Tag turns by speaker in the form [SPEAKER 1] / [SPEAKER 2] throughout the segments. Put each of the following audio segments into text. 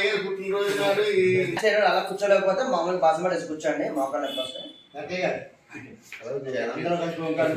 [SPEAKER 1] అయ్యే పుట్టినరోజు నాడు ఈ
[SPEAKER 2] శరీరం అలా కూర్చోలేకపోతే మామూలు బాసం పడేసి కూర్చోండి మోకాలు నొప్పి వస్తాయి
[SPEAKER 3] అంతే కదా. అందరం కలిసి ఓంకారం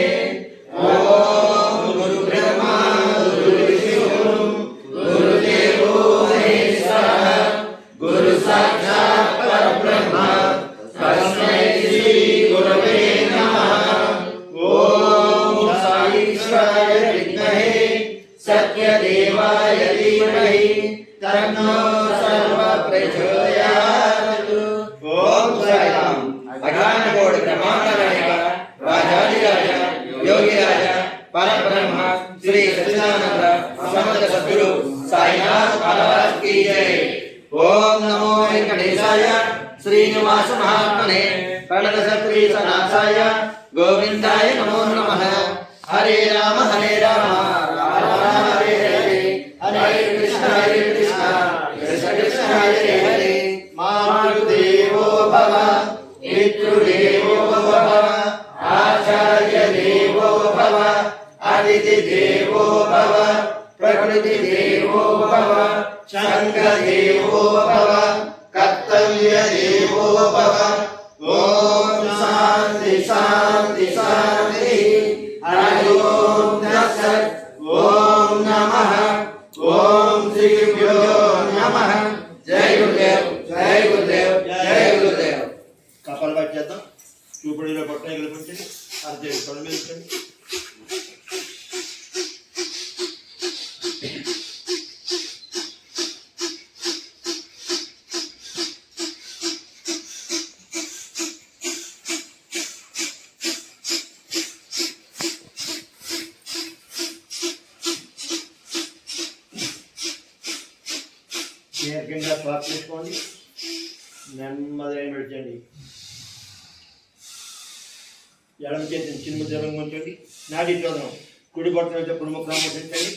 [SPEAKER 3] देवो దీర్ఘంగా శ్వాస తీసుకోండి నెమ్మదిగా విడిచండి ఎడమ చేతిని చిన్న దూరం ఉంచండి. నాడి చూద్దాం కుడి బొట్టన వచ్చే ప్రముఖం ముట్టించండి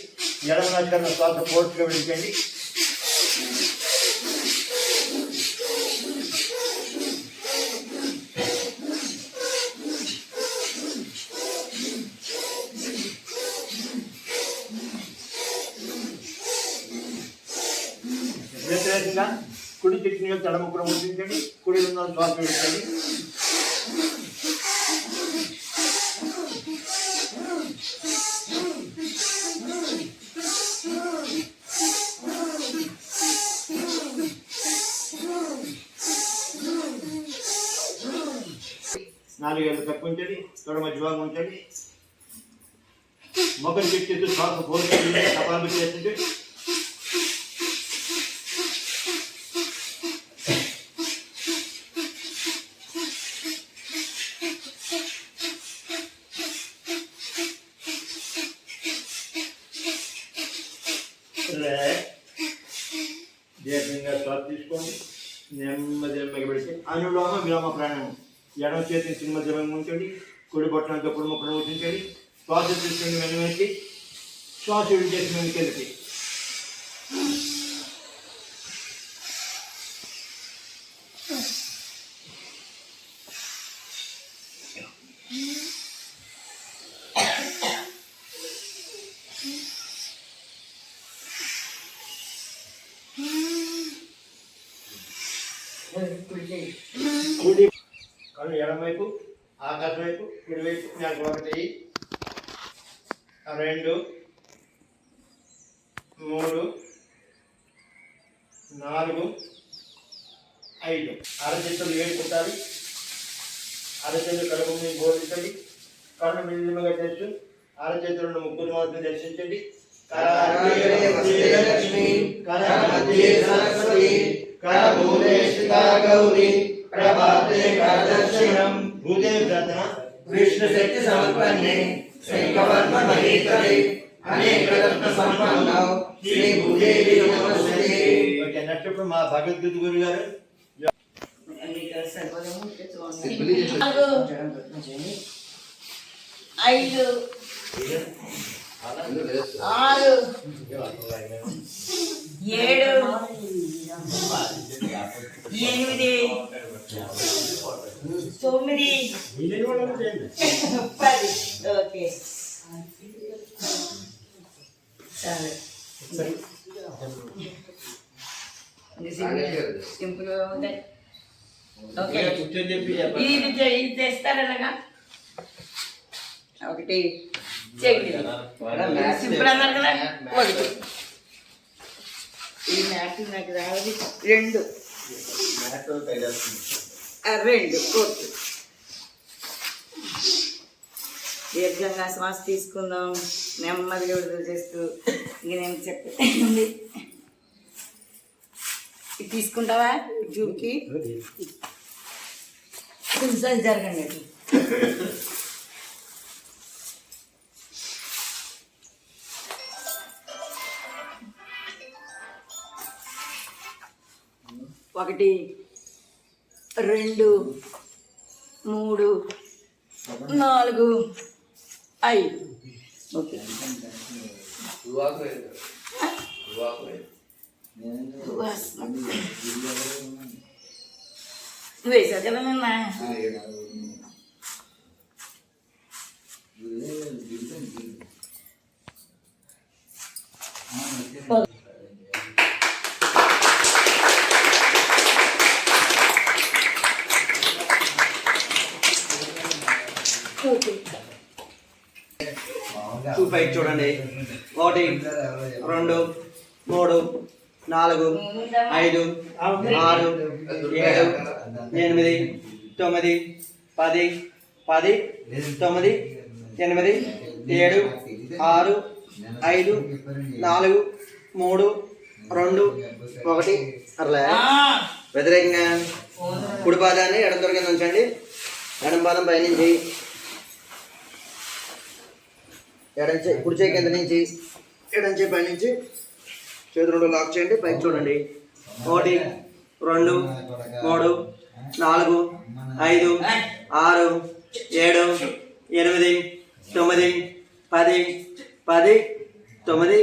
[SPEAKER 3] ఎడమ నష్టం శ్వాస పూర్తిగా విడిచండి వ్యతిరేకంగా కుడి చెట్టు యొక్క ఎడమ కూడా ఉంచండి కుడి ఉన్న శ్వాస నాలుగేళ్ళు తక్కువ ఉంచండి తొడ మధ్య భాగం ఉంచండి మొగలు చెట్టు శ్వాస పోల్చండి కపాలు చేస్తుంది దీర్ఘంగా శ్వాస తీసుకోండి నెమ్మది నెమ్మది పెడితే అనులోమ విలోమ ప్రాణాయామం ఎడమ చేతిని చిన్న జలం ఉంచండి కుడి బొట్టనంతో కుడి ముక్కను ఉంచండి శ్వాస తీసుకుని వెనువెంటి శ్వాస విడిచేసి వెనుకెళ్ళి కుడి కళ్ళు ఎడమ వైపు ఆకాశం వైపు కుడి వైపు నాకు ఒకటి రెండు మూడు నాలుగు ఐదు. అరచేతులు ఏడు కుట్టాలి. అరచేతులు కడుపు మీద బోధించండి. కళ్ళు మిల్లిమగా చేస్తూ అరచేతులను ముగ్గురు మాత్రం దర్శించండి. గౌరీ ప్రభాతే కరదర్శనం.
[SPEAKER 4] భూదేవి
[SPEAKER 3] శక్తి సమర్పణే మహేశ్వరి అనేక రత్న సంపన్నం શ્રી ભૂદેવી નમસ્તે
[SPEAKER 4] okay next from Bhagavad Gita ગુરુ યાર
[SPEAKER 5] ఐదు ఆరు ఏడు ఎనిమిది తొమ్మిది పది ఓకే సరే సింపుల్
[SPEAKER 4] చెప్పి
[SPEAKER 5] ఇది ఇది తెస్తారనగా ఒకటి. సింపుల్ అన్నారు కదా? ఒకటి. ఈ మ్యాట్ నాకు రావాలి. రెండు. రెండు. ఓకే. దీర్ఘంగా శ్వాస తీసుకుందాం. నెమ్మదిగా విడుదల చేస్తూ ఇంక నేను చెప్పండి ఇది తీసుకుంటావా జూకి? కొంచెం జరగండి అది. ఒకటి రెండు మూడు నాలుగు ఐదు. ఓకే వేసా కదా నిన్న ఓకే
[SPEAKER 3] ఫైవ్ చూడండి. ఒకటి రెండు మూడు నాలుగు ఐదు ఆరు ఏడు ఎనిమిది తొమ్మిది పది పది తొమ్మిది ఎనిమిది ఏడు ఆరు ఐదు నాలుగు మూడు రెండు ఒకటి. అట్లా వ్యతిరేకంగా కుడి పాదాన్ని ఎడం దొర కింద ఉంచండి ఎడం పాదం పైనుంచి ఎడం చేయి కుడి చేయి కింద నుంచి ఎడం చేయి పైనుంచి చేతి రెండు లాక్ చేయండి పైకి చూడండి. ఒకటి రెండు మూడు నాలుగు ఐదు ఆరు ఏడు ఎనిమిది తొమ్మిది పది పది తొమ్మిది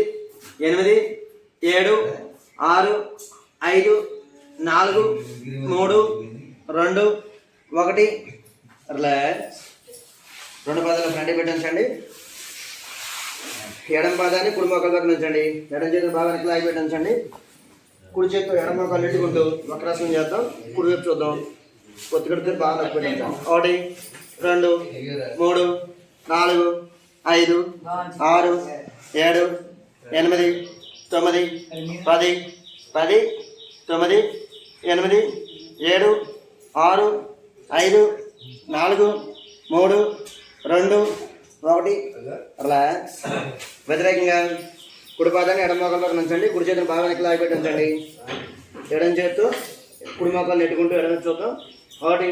[SPEAKER 3] ఎనిమిది ఏడు ఆరు ఐదు నాలుగు మూడు రెండు ఒకటి. రిలాక్స్. రెండు పదాలు ఫ్రంట్ పెట్టించండి. ఎడం పాదాన్ని కుడి మొక్కల దగ్గర ఉంచండి. ఎడం చేతులు బాగా వెనక్కి లాగి పెట్టించండి కుడి చేతితో ఎడం మొక్కలు నెట్టుకుంటూ వక్రాసనం చేద్దాం. కుడి వైపు చూద్దాం. ఒత్తికడితే బాగా నొప్పి పెట్టించాం ఒకటి రెండు మూడు నాలుగు ఐదు ఆరు ఏడు ఎనిమిది తొమ్మిది పది పది తొమ్మిది ఎనిమిది ఏడు ఆరు ఐదు నాలుగు మూడు రెండు ఒకటి. రిలాక్స్ వ్యతిరేకంగా కుడి పాదాన్ని ఎడమ మోకాలు ఉంచండి. కుడి చేతిని బాగా వెనక్కి లాగి పెట్టి ఉంచండి. ఎడం చేత్తో కుడి మోకాలు నెట్టుకుంటూ ఎడమ చూద్దాం. ఒకటి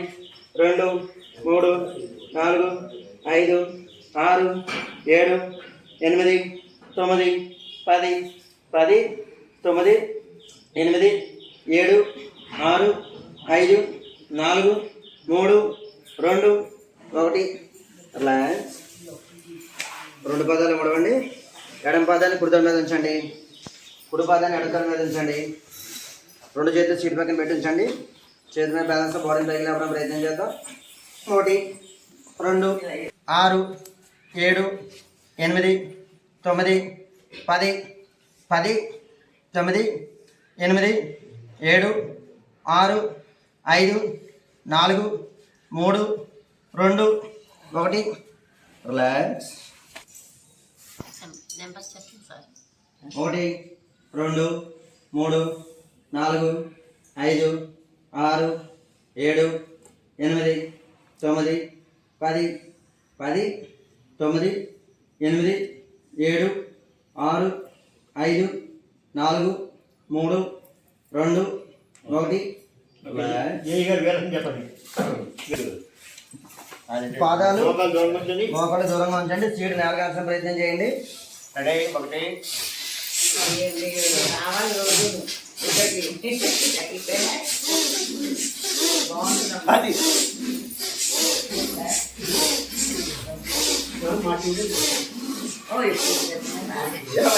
[SPEAKER 3] రెండు మూడు నాలుగు ఐదు ఆరు ఏడు ఎనిమిది తొమ్మిది పది పది తొమ్మిది ఎనిమిది ఏడు ఆరు ఐదు నాలుగు మూడు రెండు ఒకటి. రిలాక్స్ రెండు పాదాలు ముడవండి. ఎడం పాదాన్ని కుడితల మీద ఉంచండి. కుడి పాదాన్ని ఎడతల మీద ఉంచండి. రెండు చేతులు సీట్ పక్కన పెట్టి ఉంచండి. చేతి మీద బ్యాలెన్స్ బాడీని పైకి ప్రయత్నం చేద్దాం. ఒకటి రెండు ఆరు ఏడు ఎనిమిది తొమ్మిది పది పది తొమ్మిది ఎనిమిది ఏడు ఆరు ఐదు నాలుగు మూడు రెండు ఒకటి. రిలాక్స్ ఒకటి రెండు మూడు నాలుగు ఐదు ఆరు ఏడు ఎనిమిది తొమ్మిది పది పది తొమ్మిది ఎనిమిది ఏడు ఆరు ఐదు నాలుగు మూడు రెండు ఒకటి.
[SPEAKER 4] చెప్పండి.
[SPEAKER 3] పాదాలు. మోకాళ్ళు దూరంగా ఉంచండి. సీటు నేలగాల్సిన ప్రయత్నం చేయండి.
[SPEAKER 4] రెడీ ఒకటి
[SPEAKER 5] రావాలి రోజు ఇక్కడికి. అయిపోయినా? బాగుంటుందమ్మా.
[SPEAKER 4] అది
[SPEAKER 5] ఓ, ఇప్పుడు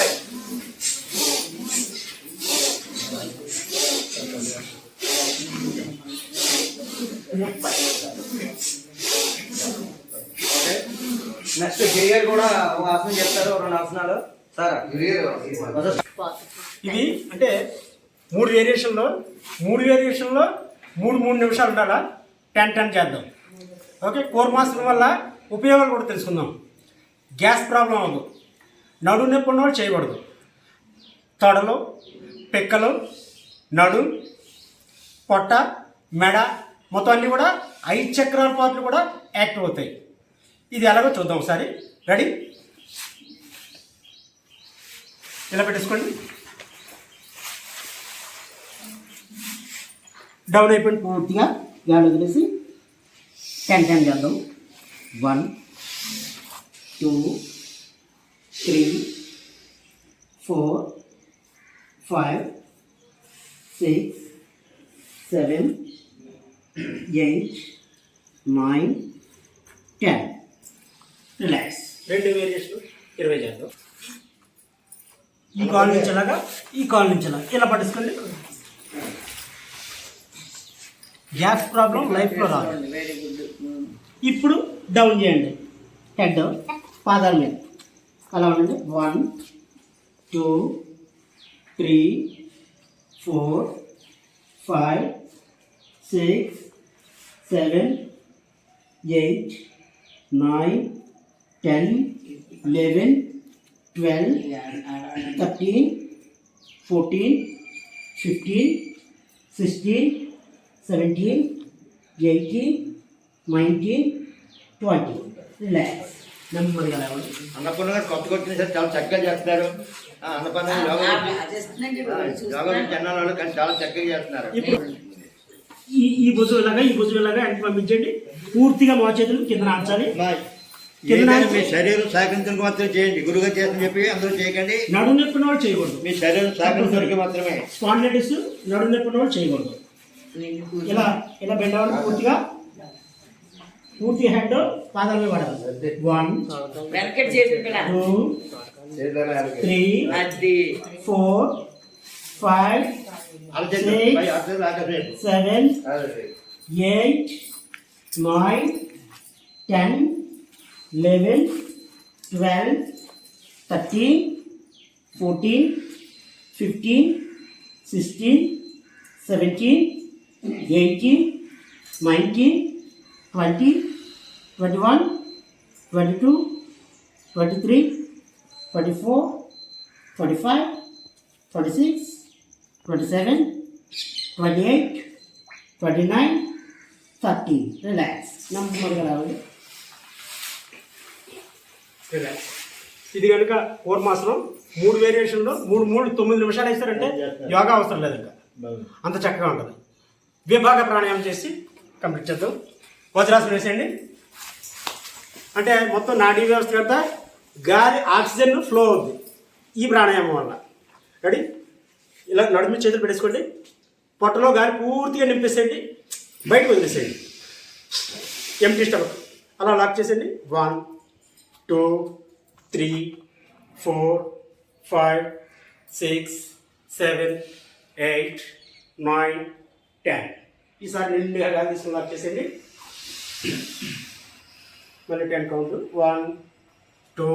[SPEAKER 3] నెక్స్ట్ గిరిగారు కూడా ఒక ఆసనం చెప్తారు రెండు ఆసనాలు సార్?
[SPEAKER 6] ఇవి అంటే మూడు వేరియేషన్లో మూడు వేరియేషన్లో మూడు మూడు నిమిషాలు ఉండాలా? టెన్ టెన్ చేద్దాం. ఓకే కోర్మాసనం వల్ల ఉపయోగాలు కూడా తెలుసుకుందాం. గ్యాస్ ప్రాబ్లం అవ్వదు. నడు నొప్పి ఉన్నవాళ్ళు చేయకూడదు. తొడలు పిక్కలు నడు పొట్ట మెడ మొత్తం అన్నీ కూడా ఐదు చక్రాల పాటలు కూడా యాక్టివ్ అవుతాయి. ఇది ఎలాగో చూద్దాం ఒకసారి. రెడీ ఇలా పెట్టేసుకోండి. డౌన్ అయిపోయింది పూర్తిగా. గాలి వదిలేసి టెన్ టెన్ చేద్దాం. One two three four five six seven eight nine ten relax రెండు వేరియేషన్ ఇరవై చేద్దాం ఈ కాల్ నుంచి అలాగా ఈ కాల్ నుంచి అలాగా ఇలా పట్టేసుకోండి గ్యాస్ ప్రాబ్లం లైఫ్లో రాదు. ఇప్పుడు డౌన్ చేయండి. హెడ్ పాదాల మీద. అలా ఉండండి. One two three four five six seven eight nine ten eleven twelve thirteen fourteen fifteen sixteen seventeen eighteen nineteen twenty. Relax నెమ్మదిగా లేవండి.
[SPEAKER 4] అన్నపూర్ణ గారు కొత్త కొట్టిన సార్ చాలా చక్కగా చేస్తున్నారు. అన్నపూర్ణ యోగా. జనాల వాళ్ళు కానీ చాలా చక్కగా చేస్తున్నారు.
[SPEAKER 6] ఈ ఈ భుజం ఇలాగా ఈ భుజం ఇలాగా వెనక్కి పంపించండి. పూర్తిగా మా చేతులు కింద ఆంచాలి
[SPEAKER 4] ఏదైనా మీ శరీరం సహకరించడానికి మాత్రం చేయండి. గురుగా చేస్తని చెప్పి అందరూ చేయకండి.
[SPEAKER 6] నడుము నొప్పిన వాళ్ళు చేయకూడదు.
[SPEAKER 4] మీ శరీరం సహకరించడానికి మాత్రమే.
[SPEAKER 6] స్పాండిలైటిస్ నడుము నొప్పిన వాళ్ళు చేయకూడదు. ఇలా ఇలా బెండ్ అవ్వాలి పూర్తిగా పూర్తి హెడ్ పాదాల పడాలి. One. Two three four five seven eight nine ten eleven twelve thirteen fourteen fifteen sixteen seventeen eighteen nineteen twenty twenty one twenty two twenty three twenty four twenty five twenty six twenty seven twenty eight twenty nine thirty relax నెమ్మదిగా రావాలి relax ఇది కనుక పూర్మాసనం మూడు వేరియేషన్లో మూడు మూడు తొమ్మిది నిమిషాలు వేస్తారంటే యోగా అవసరం లేదు ఇంకా. అంత చక్కగా ఉంటుంది. విభాగ ప్రాణాయామం చేసి కంప్లీట్ చేద్దాం. వజ్రాసనం వేసేయండి. అంటే మొత్తం నాడీ వ్యవస్థ అంతా గాలి ఆక్సిజన్ ఫ్లో అవుద్ది ఈ ప్రాణాయామం వల్ల. రెడీ ఇలా నడుము చేతులు పెట్టేసుకోండి. పొట్టలో గాలి పూర్తిగా నింపేసేయండి. బయటకు వదిలేసేయండి. ఎంటీ స్టమక్ అలా లాక్ చేసేయండి. One two three four five six seven eight nine ten. ఈసారి నిండుగా ఎలా తీసుకుని లాక్ చేసేయండి. మళ్ళీ ten count. One two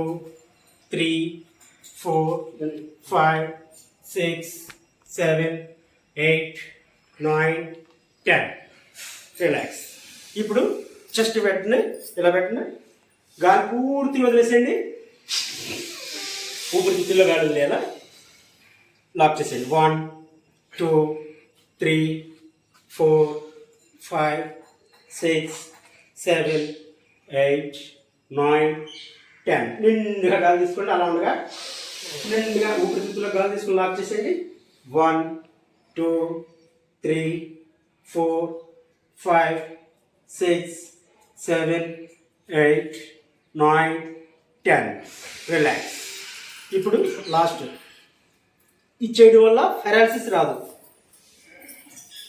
[SPEAKER 6] three four five six seven eight nine ten. Relax. ఇప్పుడు చెస్ట్ పెట్టిన ఇలా పెట్టిన? గాలి పూర్తి వదిలేసేయండి. ఊపిరితిత్తుల్లో గాలి వదిలేలా లాక్ చేసేయండి. One two three four five six seven eight nine ten నిండుగా గాలి తీసుకోండి. అలా ఉండగా నిండుగా ఊపిరితిత్తుల్లో గాలి తీసుకుని లాక్ చేసేయండి. One two three four five six seven eight nine ten relax ఇప్పుడు లాస్ట్ ఇది చేయడం వల్ల పెరాలసిస్ రాదు.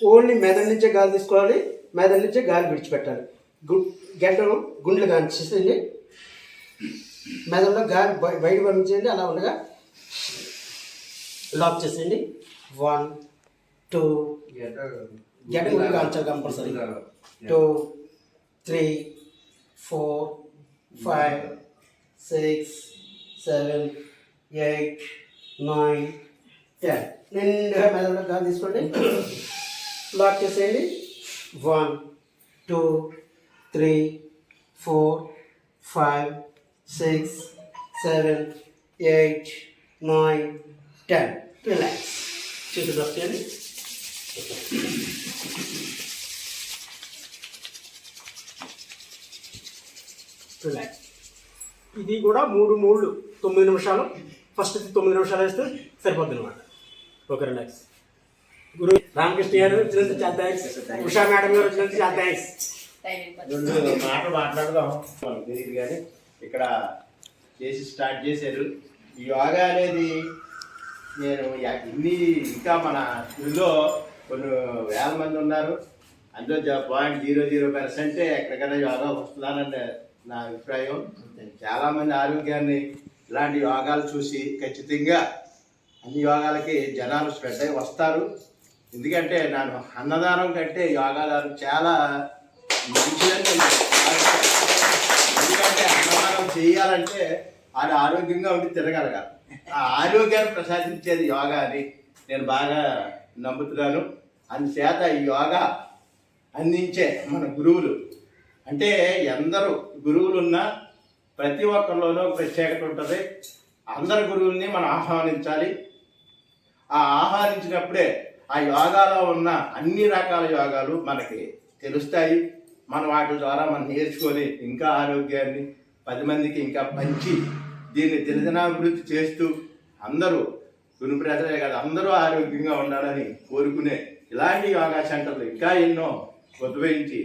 [SPEAKER 6] ఓన్లీ మెదడు నుంచే గాలి తీసుకోవాలి మెదడు నుంచే గాలి విడిచిపెట్టాలి. గు గడ్డను గుండెలు కానిచేసేయండి మెదడులో గాలి బయ- బయట పంపించేయండి అలా ఉండగా లాక్ చేసేయండి. వన్ టూ గడ్డ గుండె కాల్చాలి compulsory. Two three four five six seven eight nine ten నిండుగా మెదడులో గాలి తీసుకోండి. లాక్ చేసేయండి. One two three four five six seven eight nine ten relax చేతులు వస్తాయండి రిలాక్స్ ఇది కూడా మూడు మూడు తొమ్మిది నిమిషాలు. ఫస్ట్ తొమ్మిది నిమిషాలు వేస్తే సరిపోద్ది అనమాట ఓకే రిలాక్స్ గురు రామకృష్ణ గారు వచ్చినందుకు చాలా థ్యాంక్స్ ఉషా మేడం గారు వచ్చినందుకు చాలా థ్యాంక్స్
[SPEAKER 4] రెండు మాటలు మాట్లాడదాం. తెలియదు కానీ ఇక్కడ చేసి స్టార్ట్ చేశారు. యోగా అనేది నేను ఇన్ని ఇంకా మన స్కూల్లో కొన్ని వేల మంది ఉన్నారు. అందులో పాయింట్ జీరో జీరో పర్సెంటే ఎక్కడికైనా యోగా వస్తున్నారని నా అభిప్రాయం చాలామంది ఆరోగ్యాన్ని ఇలాంటి యోగాలు చూసి ఖచ్చితంగా అన్ని యోగాలకి జనాలు స్ప్రెడ్ అయి వస్తారు. ఎందుకంటే నేను అన్నదానం కంటే యోగాదానం చాలా మంచిదని ఎందుకంటే అన్నదానం చేయాలంటే అది ఆరోగ్యంగా ఉండి తిరగలగాలి ఆ ఆరోగ్యాన్ని ప్రసాదించేది యోగా అని నేను బాగా నమ్ముతున్నాను. అందుచేత ఈ యోగా అందించే మన గురువులు అంటే ఎందరు గురువులు ఉన్నా ప్రతి ఒక్కరిలోనూ ప్రత్యేకత ఉంటుంది. అందరు గురువుల్ని మనం ఆహ్వానించాలి. ఆ ఆహ్వానించినప్పుడే ఆ యోగాలో ఉన్న అన్ని రకాల యోగాలు మనకి తెలుస్తాయి. మనం వాటి ద్వారా మనం నేర్చుకొని ఇంకా ఆరోగ్యాన్ని పది మందికి ఇంకా పంచి దీన్ని దినదినాభివృద్ధి చేస్తూ అందరూ గురు ప్రజలే కాదు అందరూ ఆరోగ్యంగా ఉండాలని కోరుకునే ఇలాంటి యోగా సెంటర్లు ఇంకా ఎన్నో ఉద్భవించి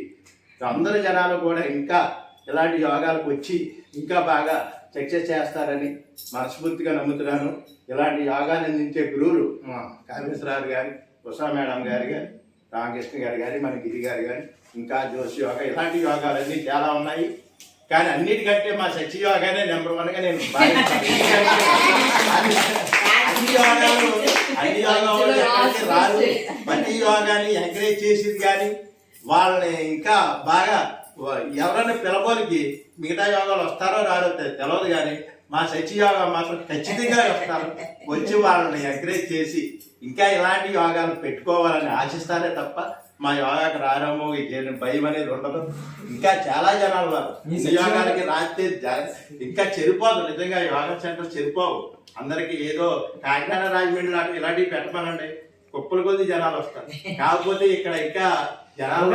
[SPEAKER 4] అందరు జనాలు కూడా ఇంకా ఇలాంటి యోగాలకు వచ్చి ఇంకా బాగా సక్సెస్ చేస్తారని మనస్ఫూర్తిగా నమ్ముతున్నాను. ఇలాంటి యోగాన్ని అందించే గురువులు కామేశ్వరరావు గారి ఉషా మేడం గారు కానీ రామకృష్ణ గారు కానీ మన గిరి గారు కానీ ఇంకా జోషి యోగా ఇలాంటి యోగాలన్నీ చాలా ఉన్నాయి. కానీ అన్నిటికంటే మా సచి యోగానే నెంబర్ వన్గా నేను అన్ని- అన్ని యోగాలు అన్ని యోగాలు రాదు. ప్రతి యోగాని ఎంకరేజ్ చేసింది కానీ వాళ్ళని ఇంకా బాగా ఎవరైనా పిలబోలికి మిగతా యోగాలు వస్తారో తె- తెలియదు కానీ మా సచి యోగా మాత్రం ఖచ్చితంగా వస్తారు. వచ్చి వాళ్ళని ఎంకరేజ్ చేసి ఇంకా ఇలాంటి యోగాలు పెట్టుకోవాలని ఆశిస్తారే తప్ప మా యోగాకి రారేమో ఇదేం భయం అనేది ఉండదు. ఇంకా చాలా జనాలు ఉన్నారు. ఈ యోగాలకి రాస్తే ఇంకా చెరిపోదు. నిజంగా యోగా సెంటర్ చెరిపోవు. అందరికి ఏదో కాకినాడ రాజమండ్రి లాంటి ఇలాంటివి పెట్టమనండి. కుప్పల కొద్ది జనాలు వస్తారు. కాకపోతే ఇక్కడ ఇంకా జనాలు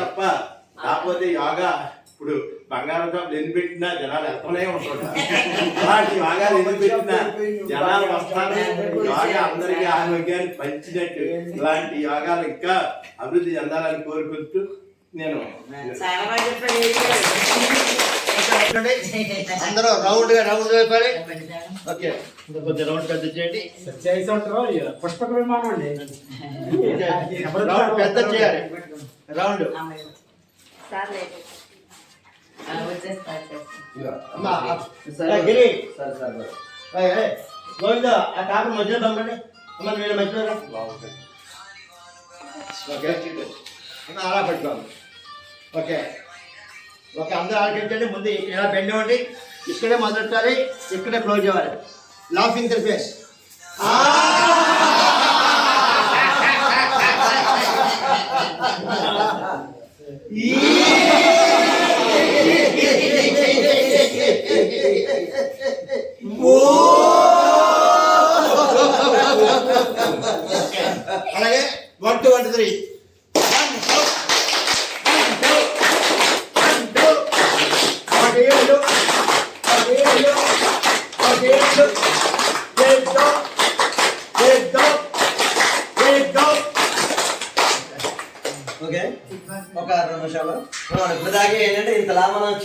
[SPEAKER 4] తప్ప కాకపోతే యోగా ఇప్పుడు బంగారం షాపులు ఎన్ని పెట్టినా జనాలు వెళ్తూనే ఉంటుంటారు అలాంటి యోగాలు ఎన్ని పెట్టినా జనాలు వస్తారు. యోగా అందరికీ ఆరోగ్యాన్ని పంచినట్టు ఇలాంటి యోగాలు ఇంకా అభివృద్ధి చెందాలని కోరుకుంటూ నేను
[SPEAKER 5] చాలా బాగా చెప్పారు
[SPEAKER 3] అందరూ రౌండ్గా రౌండ్ వేపాలి ఓకే.
[SPEAKER 4] కొంచెం రౌండ్ పెద్ద చేయండి.
[SPEAKER 6] పుష్పక విమానం అండి.
[SPEAKER 3] రౌండ్ పెద్ద చేయాలి. రౌండ్. గిరి. గోవింద ఆ మధ్యలో పంపండి అమ్మ మధ్యలో. ఓకే. అలా పెట్టుకోండి ఓకే. ఓకే అందరూ ఆలోచించండి ముందు ఇలా బెండ్ ఇవ్వండి. ఇక్కడే మొదలెట్టాలి ఇక్కడే క్లోజ్ చేయాలి. లాఫింగ్ ద ఫేస్ అలాగే వన్ టూ వన్ త్రీ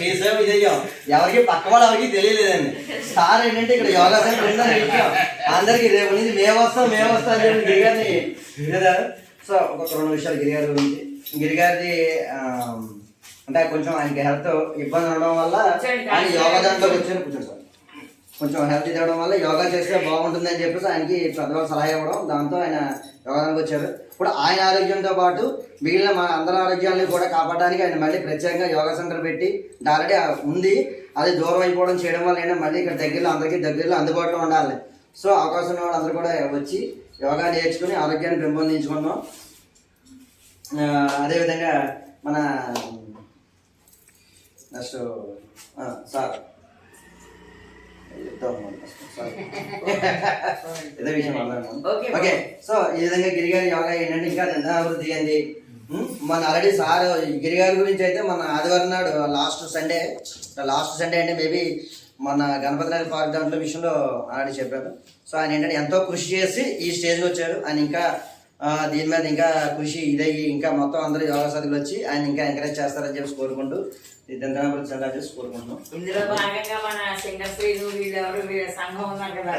[SPEAKER 3] చేసాం ఇదయ్యాం ఎవరికి పక్క వాళ్ళు ఎవరికి తెలియలేదండి. సార్ ఏంటంటే ఇక్కడ యోగా సెంటర్ అందరికి రేపు నుంచి మేము వస్తాం మేము వస్తాం అని చెప్పి గిరిగారిని లేదా సో ఒక రెండు నిమిషాలు గిరిగారి గురించి గిరిగారిది అంటే కొంచెం ఆయనకి హెల్త్ ఇబ్బంది ఉండడం వల్ల ఆయన యోగా దాంట్లోకి వచ్చారు కూర్చోండి సార్. కొంచెం హెల్త్ ఇవ్వడం వల్ల యోగా చేస్తే బాగుంటుంది అని చెప్పేసి ఆయనకి పెద్దవాళ్ళు సలహా ఇవ్వడం. దాంతో ఆయన యోగానికి వచ్చారు. ఇప్పుడు ఆయన ఆరోగ్యంతో పాటు మిగిలిన మన అందరి ఆరోగ్యాన్ని కూడా కాపాడడానికి ఆయన మళ్ళీ ప్రత్యేకంగా యోగా సెంటర్ పెట్టి ఆల్రెడీ ఉంది. అది దూరం అయిపోవడం చేయడం వల్ల ఏంటంటే మళ్ళీ ఇక్కడ దగ్గరలో అందరికీ దగ్గరలో అందుబాటులో ఉండాలి. సో అవకాశం ఉన్న వాళ్ళు అందరూ కూడా వచ్చి యోగా నేర్చుకుని ఆరోగ్యాన్ని పెంపొందించుకుందాం. అదేవిధంగా మన నెక్స్ట్ సార్. విషయం
[SPEAKER 5] ఓకే.
[SPEAKER 3] సో ఈ విధంగా గిరిగారి యోగా ఏంటంటే ఇంకా అభివృద్ధి అయింది? మన ఆల్రెడీ సార్ గిరిగారి గురించి అయితే మన ఆదివారం నాడు లాస్ట్ సండే లాస్ట్ సండే అంటే మేబీ మన గణపతి నగర్ పార్క్ దాంట్లో విషయంలో ఆల్రెడీ చెప్పారు సో ఆయన ఏంటంటే ఎంతో కృషి చేసి ఈ స్టేజ్కి వచ్చారు ఆయన ఇంకా దీని మీద ఇంకా కృషి ఇదయ్యి ఇంకా మొత్తం అందరూ యోగా సాధకులు వచ్చి ఆయన ఇంకా ఎంకరేజ్ చేస్తారని చెప్పి కోరుకుంటూ ఇదంతా దంతనాభివృద్ధి సంఘాలు చేసి కోరుకుంటున్నాం.
[SPEAKER 5] ఇందులో భాగంగా మన సింగర్ శ్రీను వీళ్ళెవరు వీళ్ళ సంఘం ఉన్నారు కదా.